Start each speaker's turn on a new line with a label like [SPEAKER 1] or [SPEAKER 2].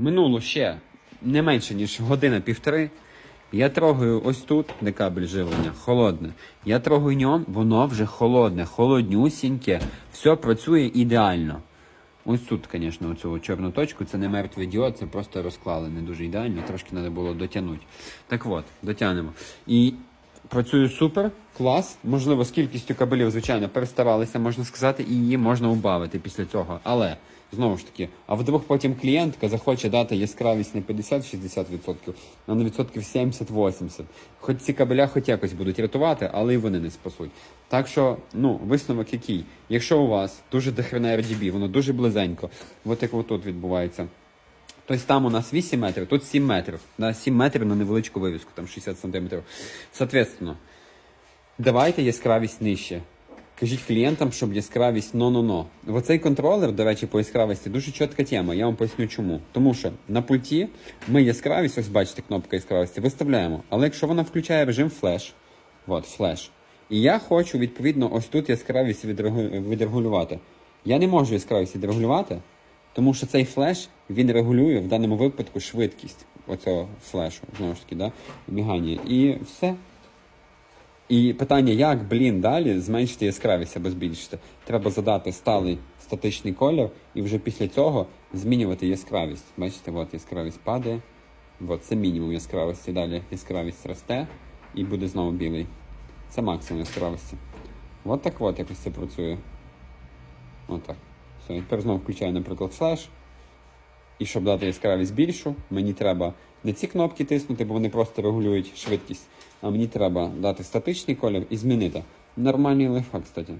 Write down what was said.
[SPEAKER 1] Минуло ще не менше, ніж година-півтори. Я трогаю ось тут, де кабель живлення, холодне. Я трогаю ньом, воно вже холодне, холоднюсіньке. Все працює ідеально. Ось тут, звісно, оцю чорну точку, це не мертвий діод, це просто розклали не дуже ідеально, трошки треба було дотягнути. Так от, дотягнемо. І працює супер, клас. Можливо, з кількістю кабелів, звичайно, перестаралися, можна сказати, і її можна убавити після цього. Але знову ж таки, а вдруг потім клієнтка захоче дати яскравість не 50-60%, а на відсотків 70-80%. Хоч ці кабеля хоч якось будуть рятувати, але і вони не спасуть. Так що, ну, висновок який? Якщо у вас дуже дохрена RGB, воно дуже близенько, от як отут відбувається. Тобто там у нас 8 метрів, тут 7 метрів. На 7 метрів на невеличку вивіску, там 60 сантиметрів. Соответственно, давайте яскравість нижче. Кажіть клієнтам, щоб яскравість но-но-но. Оцей контролер, до речі, по яскравості дуже чітка тема. Я вам поясню чому. Тому що на пульті ми яскравість, ось бачите, кнопка яскравості, виставляємо. Але якщо вона включає режим флеш, от флеш, і я хочу, відповідно, ось тут яскравість відрегулювати. Я не можу яскравість відрегулювати, тому що цей флеш він регулює в даному випадку швидкість оцього флешу, знову ж таки, да, мігання. І все. І питання, як, блін, далі зменшити яскравість або збільшити. Треба задати сталий статичний колір і вже після цього змінювати яскравість. Бачите, от яскравість падає. От, це мінімум яскравості. Далі яскравість росте і буде знову білий. Це максимум яскравості. От так от якось це працює. Отак. Все, і тепер знову включаю, наприклад, флеш. І щоб дати яскравість більшу, мені треба не ці кнопки тиснути, бо вони просто регулюють швидкість. А мені треба дати статичний колір і змінити. Нормальний лайфхак, кстати.